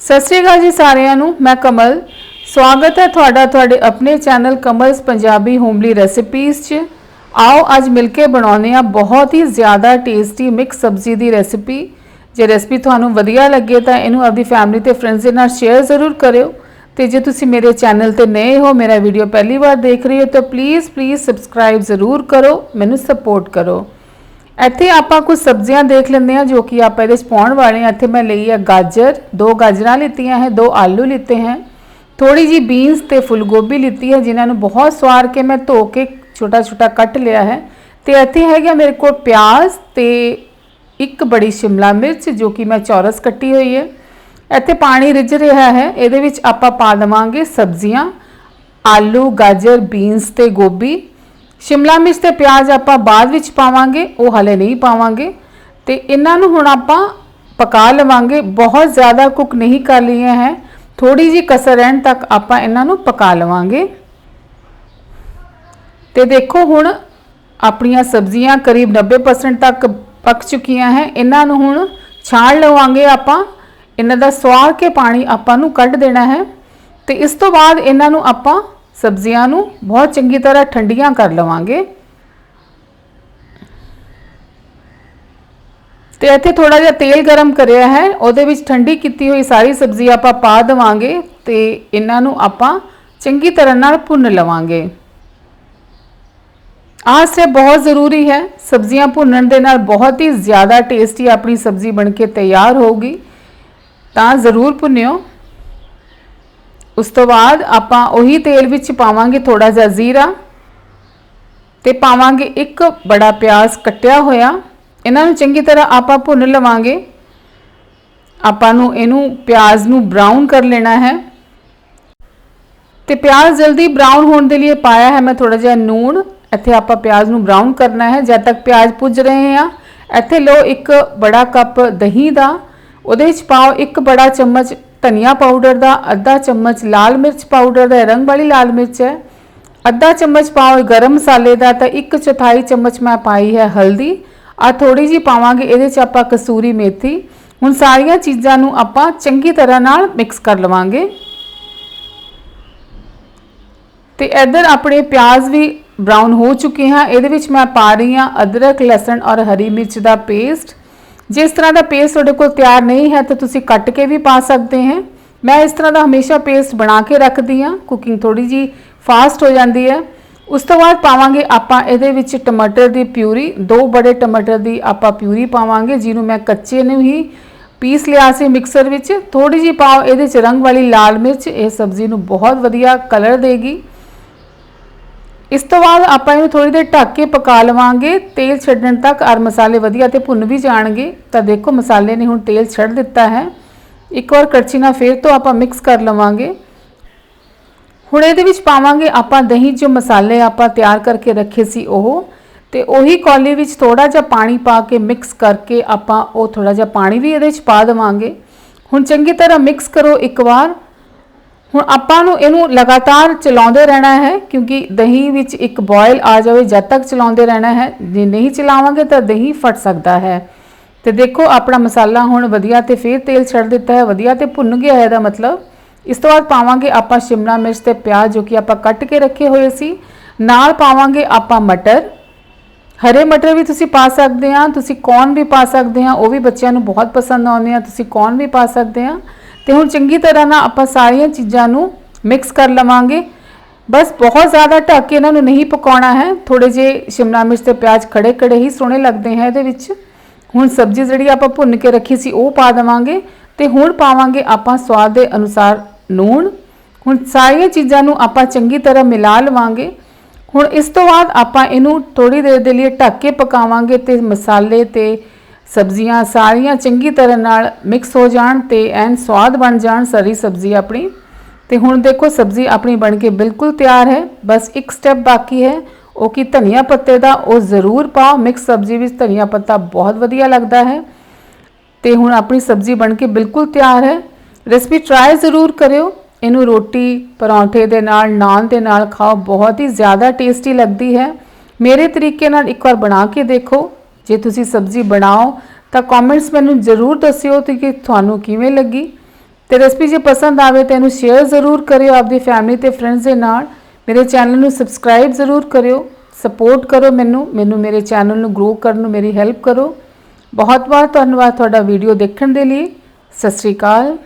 ਸਤਿ ਸ਼੍ਰੀ ਅਕਾਲ ਜੀ ਸਾਰਿਆਂ ਨੂੰ, ਮੈਂ ਕਮਲ। ਸਵਾਗਤ ਹੈ ਤੁਹਾਡਾ ਤੁਹਾਡੇ ਆਪਣੇ channel Kamal's Punjabi homely recipes 'ਚ। ਆਓ ਅੱਜ ਮਿਲ ਕੇ ਬਣਾਉਂਦੇ ਆ ਬਹੁਤ ਹੀ ਜ਼ਿਆਦਾ ਟੇਸਟੀ ਮਿਕਸ ਸਬਜ਼ੀ ਦੀ ਰੈਸਿਪੀ ਜੇ ਰੈਸਿਪੀ ਤੁਹਾਨੂੰ ਵਧੀਆ ਲੱਗੇ ਤਾਂ ਇਹਨੂੰ ਆਪਣੀ ਫੈਮਿਲੀ ਤੇ ਫਰੈਂਡਸ ਦੇ ਨਾਲ ਸ਼ੇਅਰ ਜ਼ਰੂਰ ਕਰਿਓ। ਤੇ ਜੇ ਤੁਸੀਂ ਮੇਰੇ ਚੈਨਲ ਤੇ ਨਏ ਹੋ, ਮੇਰਾ ਵੀਡੀਓ ਪਹਿਲੀ ਵਾਰ ਦੇਖ ਰਹੇ ਹੋ, ਤਾਂ ਪਲੀਜ਼ ਪਲੀਜ਼ ਸਬਸਕ੍ਰਾਈਬ ਜ਼ਰੂਰ ਕਰੋ, ਮੈਨੂੰ ਸਪੋਰਟ ਕਰੋ। ਇੱਥੇ ਆਪਾਂ ਕੁਝ ਸਬਜ਼ੀਆਂ ਦੇਖ ਲੈਂਦੇ ਹਾਂ ਜੋ ਕਿ ਆਪਾਂ ਇਹਦੇ ਚ ਪਾਉਣ ਵਾਲੇ ਹਾਂ। ਇੱਥੇ ਮੈਂ ਲਈ ਹੈ ਗਾਜਰ, ਦੋ ਗਾਜਰਾਂ ਲਿੱਤੀਆਂ ਹੈ, ਦੋ ਆਲੂ ਲਿੱਤੇ ਹੈ। ਥੋੜੀ ਜੀ ਬੀਨਸ ਤੇ ਫੁੱਲ ਗੋਭੀ ਲਿੱਤੀ ਹੈ, ਜਿਨ੍ਹਾਂ ਨੂੰ ਬਹੁਤ ਸਵਾਰ ਕੇ ਮੈਂ ਧੋ ਕੇ ਛੋਟਾ ਛੋਟਾ ਕੱਟ ਲਿਆ ਹੈ। ਤੇ ਇੱਥੇ ਹੈਗਾ ਮੇਰੇ ਕੋਲ ਪਿਆਜ਼ ਤੇ ਇੱਕ ਬੜੀ ਸ਼ਿਮਲਾ ਮਿਰਚ, ਜੋ ਕਿ ਮੈਂ ਚੌਰਸ ਕੱਟੀ ਹੋਈ ਹੈ। ਇੱਥੇ ਪਾਣੀ ਰਿੱਝ ਰਿਹਾ ਹੈ। ਇਹਦੇ ਵਿੱਚ ਆਪਾਂ ਪਾ ਦੇਵਾਂਗੇ ਸਬਜ਼ੀਆਂ, ਆਲੂ, ਗਾਜਰ ਬੀਨਸ ਤੇ ਗੋਭੀ। ਸ਼ਿਮਲਾ ਮਿਰਚ ਤੇ ਪਿਆਜ਼ ਆਪਾਂ ਬਾਅਦ ਵਿੱਚ ਪਾਵਾਂਗੇ, ਉਹ ਹਲੇ ਨਹੀਂ ਪਾਵਾਂਗੇ। ਤੇ ਇਹਨਾਂ ਨੂੰ ਹੁਣ ਆਪਾਂ ਪਕਾ ਲਵਾਂਗੇ। ਬਹੁਤ ਜ਼ਿਆਦਾ ਕੁੱਕ ਨਹੀਂ ਕਰ ਲਈਆਂ ਹੈ। ਥੋੜੀ ਜੀ ਕਸਰ ਰਹਿਣ ਤੱਕ ਆਪਾਂ ਇਹਨਾਂ ਨੂੰ ਪਕਾ ਲਵਾਂਗੇ। ਤੇ ਦੇਖੋ ਹੁਣ ਆਪਣੀਆਂ ਸਬਜ਼ੀਆਂ ਕਰੀਬ 90% ਤੱਕ ਪੱਕ ਚੁੱਕੀਆਂ ਹੈ। ਇਹਨਾਂ ਨੂੰ ਹੁਣ ਛਾਣ ਲਵਾਂਗੇ ਆਪਾਂ। ਇਹਨਾਂ ਦਾ ਸਵਾਰ ਕੇ ਪਾਣੀ ਆਪਾਂ ਨੂੰ ਕੱਢ ਦੇਣਾ ਹੈ। ਤੇ ਇਸ ਤੋਂ ਬਾਅਦ ਇਹਨਾਂ ਨੂੰ ਆਪਾਂ ਸਬਜ਼ੀਆਂ ਨੂੰ ਬਹੁਤ ਚੰਗੀ ਤਰ੍ਹਾਂ ਠੰਡੀਆਂ ਕਰ ਲਵਾਂਗੇ। ਤੇ ਇੱਥੇ ਥੋੜਾ ਜਿਹਾ ਤੇਲ ਗਰਮ ਕਰਿਆ ਹੈ, ਉਹਦੇ ਵਿੱਚ ਠੰਡੀ ਕੀਤੀ ਹੋਈ ਸਾਰੀ ਸਬਜ਼ੀ ਆਪਾਂ ਪਾ ਦੇਵਾਂਗੇ ਤੇ ਇਹਨਾਂ ਨੂੰ ਆਪਾਂ ਚੰਗੀ ਤਰ੍ਹਾਂ ਨਾਲ ਭੁੰਨ ਲਵਾਂਗੇ। ਆਹ ਸੇ ਬਹੁਤ ਜ਼ਰੂਰੀ ਹੈ, ਸਬਜ਼ੀਆਂ ਭੁੰਨਣ ਦੇ ਨਾਲ ਬਹੁਤ ਹੀ ਜ਼ਿਆਦਾ ਟੇਸਟੀ ਆਪਣੀ ਸਬਜ਼ੀ ਬਣ ਕੇ ਤਿਆਰ ਹੋਊਗੀ। ਤਾਂ ਜ਼ਰੂਰ ਭੁੰਨਿਓ। ਉਸ ਤੋਂ ਬਾਅਦ ਆਪਾਂ ਉਹੀ ਤੇਲ ਵਿੱਚ ਪਾਵਾਂਗੇ ਥੋੜਾ ਜਿਹਾ ਜ਼ੀਰਾ ਤੇ ਪਾਵਾਂਗੇ ਇੱਕ ਬੜਾ ਪਿਆਜ਼ ਕੱਟਿਆ ਹੋਇਆ। ਇਹਨਾਂ ਨੂੰ ਚੰਗੀ ਤਰ੍ਹਾਂ ਆਪਾਂ ਭੁੰਨ ਲਵਾਂਗੇ। ਆਪਾਂ ਨੂੰ ਇਹਨੂੰ ਪਿਆਜ਼ ਨੂੰ ਬਰਾਊਨ ਕਰ ਲੈਣਾ ਹੈ। ਤੇ ਪਿਆਜ਼ ਜਲਦੀ ਬਰਾਊਨ ਹੋਣ ਦੇ ਲਈ ਪਾਇਆ ਹੈ ਮੈਂ ਥੋੜਾ ਜਿਹਾ ਨੂਣ। ਇੱਥੇ ਆਪਾਂ ਪਿਆਜ਼ ਨੂੰ ਬਰਾਊਨ ਕਰਨਾ ਹੈ। ਜਦ ਤੱਕ ਪਿਆਜ਼ ਪੁੱਜ ਰਹੇ ਆ, ਇੱਥੇ ਲਓ ਇੱਕ ਬੜਾ ਕੱਪ ਦਹੀਂ ਦਾ। ਉਹਦੇ ਵਿੱਚ ਪਾਓ ਇੱਕ ਬੜਾ ਚਮਚ ਧਨੀਆ ਪਾਊਡਰ ਦਾ ਅੱਧਾ ਚਮਚ ਲਾਲ ਮਿਰਚ ਪਾਊਡਰ ਦਾ ਰੰਗ ਵਾਲੀ ਲਾਲ ਮਿਰਚ ਹੈ। ਅੱਧਾ ਚਮਚ ਪਾਓ ਗਰਮ ਮਸਾਲੇ ਦਾ, ਤਾਂ ਇੱਕ ਚੌਥਾਈ ਚਮਚ ਮੈਂ ਪਾਈ ਹੈ ਹਲਦੀ। ਆ ਥੋੜੀ ਜੀ ਪਾਵਾਂਗੇ, ਇਹਦੇ ਚ ਆਪਾਂ ਕਸੂਰੀ ਮੇਥੀ। ਹੁਣ ਸਾਰੀਆਂ ਚੀਜ਼ਾਂ ਨੂੰ ਆਪਾਂ ਚੰਗੀ ਤਰ੍ਹਾਂ ਨਾਲ ਮਿਕਸ ਕਰ ਲਵਾਂਗੇ। ਤੇ ਇੱਧਰ ਆਪਣੇ ਪਿਆਜ਼ ਵੀ ਬ੍ਰਾਊਨ ਹੋ ਚੁੱਕੇ ਹਨ ਇਹਦੇ ਵਿੱਚ ਮੈਂ ਪਾ ਰਹੀ ਹਾਂ ਅਦਰਕ, ਲਸਣ ਔਰ ਹਰੀ ਮਿਰਚ ਦਾ ਪੇਸਟ ਜਿਸ ਤਰ੍ਹਾਂ ਦਾ ਪੇਸਟ ਤੁਹਾਡੇ ਕੋਲ ਤਿਆਰ ਨਹੀਂ ਹੈ, ਤਾਂ ਤੁਸੀਂ ਕੱਟ ਕੇ ਵੀ ਪਾ ਸਕਦੇ हैं ਮੈਂ ਇਸ ਤਰ੍ਹਾਂ ਦਾ ਹਮੇਸ਼ਾ ਪੇਸਟ ਬਣਾ ਕੇ ਰੱਖਦੀ ਹਾਂ। ਕੁਕਿੰਗ ਥੋੜੀ ਜੀ ਫਾਸਟ ਹੋ ਜਾਂਦੀ ਹੈ। ਉਸ ਤੋਂ ਬਾਅਦ ਪਾਵਾਂਗੇ ਆਪਾਂ ਇਹਦੇ ਵਿੱਚ ਟਮਾਟਰ ਦੀ ਪਿਊਰੀ। ਦੋ ਬੜੇ ਟਮਾਟਰ ਦੀ ਆਪਾਂ ਪਿਊਰੀ ਪਾਵਾਂਗੇ, ਜਿਹਨੂੰ ਮੈਂ ਕੱਚੇ ਨੂੰ ਹੀ ਪੀਸ ਲਿਆ ਸੀ ਮਿਕਸਰ ਵਿੱਚ। ਥੋੜੀ ਜੀ ਪਾਓ, ਇਹਦੇ ਚ ਰੰਗ ਵਾਲੀ ਲਾਲ ਮਿਰਚ, ਇਹ ਸਬਜ਼ੀ ਨੂੰ ਬਹੁਤ ਵਧੀਆ ਕਲਰ ਦੇਗੀ। ਇਸ ਤੋਂ ਬਾਅਦ ਆਪਾਂ ਇਹਨੂੰ ਥੋੜੀ ਦੇਰ ਢੱਕ ਕੇ ਪਕਾ ਲਵਾਂਗੇ। ਤੇਲ ਛੱਡਣ ਤੱਕ ਔਰ ਮਸਾਲੇ ਵਧੀਆ ਤੇ ਭੁੰਨ ਵੀ ਜਾਣਗੇ। ਤਾਂ ਦੇਖੋ ਮਸਾਲੇ ਨੇ ਹੁਣ ਤੇਲ ਛੱਡ ਦਿੱਤਾ ਹੈ। ਇੱਕ ਵਾਰ ਕੜਛੀ ਨਾਲ ਫੇਰ ਤੋਂ ਆਪਾਂ ਮਿਕਸ ਕਰ ਲਵਾਂਗੇ। ਹੁਣ ਇਹਦੇ ਵਿੱਚ ਪਾਵਾਂਗੇ ਆਪਾਂ ਦਹੀਂ, ਜੋ ਮਸਾਲੇ ਆਪਾਂ ਤਿਆਰ ਕਰਕੇ ਰੱਖੇ ਸੀ ਉਹ। ਤੇ ਉਹੀ ਕੌਲੀ ਵਿੱਚ ਥੋੜਾ ਜਿਹਾ ਪਾਣੀ ਪਾ ਕੇ ਮਿਕਸ ਕਰਕੇ ਆਪਾਂ ਉਹ ਥੋੜਾ ਜਿਹਾ ਪਾਣੀ ਵੀ ਇਹਦੇ ਵਿੱਚ ਪਾ ਦੇਵਾਂਗੇ। ਹੁਣ ਚੰਗੀ ਤਰ੍ਹਾਂ ਮਿਕਸ ਕਰੋ ਇੱਕ ਵਾਰ। ਹੁਣ ਆਪਾਂ ਨੂੰ ਇਹਨੂੰ ਲਗਾਤਾਰ ਚਲਾਉਂਦੇ ਰਹਿਣਾ ਹੈ, ਕਿਉਂਕਿ ਦਹੀਂ ਵਿੱਚ ਇੱਕ ਬੋਇਲ ਆ ਜਾਵੇ, ਜਦ ਤੱਕ ਚਲਾਉਂਦੇ ਰਹਿਣਾ ਹੈ, ਜੇ ਨਹੀਂ ਚਲਾਵਾਂਗੇ ਤਾਂ ਦਹੀਂ ਫਟ ਸਕਦਾ ਹੈ। ਤੇ ਦੇਖੋ, ਆਪਣਾ ਮਸਾਲਾ ਹੁਣ ਵਧੀਆ ਤੇ ਫਿਰ ਤੇਲ ਛੱਡ ਦਿੱਤਾ ਹੈ, ਵਧੀਆ ਤੇ ਭੁੰਨ ਗਿਆ ਹੈ ਇਹਦਾ ਮਤਲਬ। ਇਸ ਤੋਂ ਬਾਅਦ ਪਾਵਾਂਗੇ ਆਪਾਂ ਸ਼ਿਮਲਾ ਮਿਰਚ ਤੇ ਪਿਆਜ਼, ਜੋ ਕਿ ਆਪਾਂ ਕੱਟ ਕੇ ਰੱਖੇ ਹੋਏ ਸੀ। ਨਾਲ ਪਾਵਾਂਗੇ ਆਪਾਂ ਮਟਰ। ਹਰੇ ਮਟਰ ਵੀ ਤੁਸੀਂ ਪਾ ਸਕਦੇ ਆ ਤੁਸੀਂ ਕੌਨ ਵੀ ਪਾ ਸਕਦੇ ਆ ਉਹ ਵੀ ਬੱਚਿਆਂ ਨੂੰ ਬਹੁਤ ਪਸੰਦ ਆਉਂਦੇ ਆ, ਤੁਸੀਂ ਕੌਨ ਵੀ ਪਾ ਸਕਦੇ ਆ ਤੇ ਹੁਣ ਚੰਗੀ ਤਰ੍ਹਾਂ ਨਾਲ ਆਪਾਂ ਸਾਰੀਆਂ ਚੀਜ਼ਾਂ ਨੂੰ ਮਿਕਸ ਕਰ ਲਵਾਂਗੇ। ਬਸ ਬਹੁਤ ਜ਼ਿਆਦਾ ਢੱਕ ਕੇ ਇਹਨਾਂ ਨੂੰ ਨਹੀਂ ਪਕਾਉਣਾ ਹੈ। ਥੋੜੇ ਜੇ ਸ਼ਿਮਲਾ ਮਿਰਚ ਤੇ ਪਿਆਜ਼ ਖੜੇ ਖੜੇ ਹੀ ਸੋਹਣੇ ਲੱਗਦੇ ਹੈ ਇਹਦੇ ਵਿੱਚ। ਹੁਣ ਸਬਜ਼ੀ ਜਿਹੜੀ ਆਪਾਂ ਭੁੰਨ ਕੇ ਰੱਖੀ ਸੀ ਉਹ ਪਾ ਦੇਵਾਂਗੇ ਤੇ ਹੁਣ ਪਾਵਾਂਗੇ ਆਪਾਂ ਸਵਾਦ ਦੇ ਅਨੁਸਾਰ ਲੂਣ। ਹੁਣ ਸਾਰੀਆਂ ਚੀਜ਼ਾਂ ਨੂੰ ਆਪਾਂ ਚੰਗੀ ਤਰ੍ਹਾਂ ਮਿਲਾ ਲਵਾਂਗੇ। ਹੁਣ ਇਸ ਤੋਂ ਬਾਅਦ ਆਪਾਂ ਇਹਨੂੰ ਥੋੜੀ ਦੇਰ ਦੇ ਲਈ ਢੱਕ ਕੇ ਪਕਾਵਾਂਗੇ ਤੇ ਮਸਾਲੇ ਤੇ ਸਬਜ਼ੀਆਂ ਸਾਰੀਆਂ ਚੰਗੀ ਤਰ੍ਹਾਂ ਨਾਲ ਮਿਕਸ ਹੋ ਜਾਣ ਤੇ ਐਨ ਸਵਾਦ ਬਣ ਜਾਣ ਸਾਰੀ ਸਬਜ਼ੀ ਆਪਣੀ। ਤੇ ਹੁਣ ਦੇਖੋ ਸਬਜ਼ੀ ਆਪਣੀ ਬਣ ਕੇ ਬਿਲਕੁਲ ਤਿਆਰ ਹੈ, ਬਸ ਇੱਕ ਸਟੈਪ ਬਾਕੀ ਹੈ, ਉਹ ਕੀ ਧਨੀਆ ਪੱਤੇ ਦਾ ਉਹ ਜ਼ਰੂਰ ਪਾਓ। ਮਿਕਸ ਸਬਜ਼ੀ ਵਿੱਚ ਧਨੀਆ ਪੱਤਾ ਬਹੁਤ ਵਧੀਆ ਲੱਗਦਾ ਹੈ। ਤੇ ਹੁਣ ਆਪਣੀ ਸਬਜ਼ੀ ਬਣ ਕੇ ਬਿਲਕੁਲ ਤਿਆਰ ਹੈ। ਰੈਸਪੀ ਟਰਾਈ ਜ਼ਰੂਰ ਕਰਿਓ। ਇਹਨੂੰ ਰੋਟੀ, ਪਰੌਂਠੇ ਦੇ ਨਾਲ, ਨਾਨ ਦੇ ਨਾਲ ਖਾਓ। ਬਹੁਤ ਹੀ ਜ਼ਿਆਦਾ ਟੇਸਟੀ ਲੱਗਦੀ ਹੈ। ਮੇਰੇ ਤਰੀਕੇ ਨਾਲ ਇੱਕ ਵਾਰ ਬਣਾ ਕੇ ਦੇਖੋ। ਜੇ ਤੁਸੀਂ ਸਬਜ਼ੀ ਬਣਾਓ, ਤਾਂ ਕਮੈਂਟਸ ਮੈਨੂੰ ਜ਼ਰੂਰ ਦੱਸਿਓ ਕਿ ਤੁਹਾਨੂੰ ਕਿਵੇਂ ਲੱਗੀ। ਤੇ ਰੈਸਪੀ ਜੇ ਪਸੰਦ ਆਵੇ ਤਾਂ ਇਹਨੂੰ ਸ਼ੇਅਰ ਜ਼ਰੂਰ ਕਰਿਓ ਆਪਦੀ ਫੈਮਿਲੀ ਤੇ ਫਰੈਂਡਸ ਦੇ ਨਾਲ। ਮੇਰੇ ਚੈਨਲ ਨੂੰ ਸਬਸਕ੍ਰਾਈਬ ਜ਼ਰੂਰ ਕਰਿਓ। ਸਪੋਰਟ ਕਰੋ ਮੈਨੂੰ। ਮੈਨੂੰ ਮੇਰੇ ਚੈਨਲ ਨੂੰ ਗਰੋ ਕਰਨ ਨੂੰ ਮੇਰੀ ਹੈਲਪ ਕਰੋ। ਬਹੁਤ ਬਹੁਤ ਧੰਨਵਾਦ ਤੁਹਾਡਾ ਵੀਡੀਓ ਦੇਖਣ ਦੇ ਲਈ। ਸਤਿ ਸ਼੍ਰੀ ਅਕਾਲ।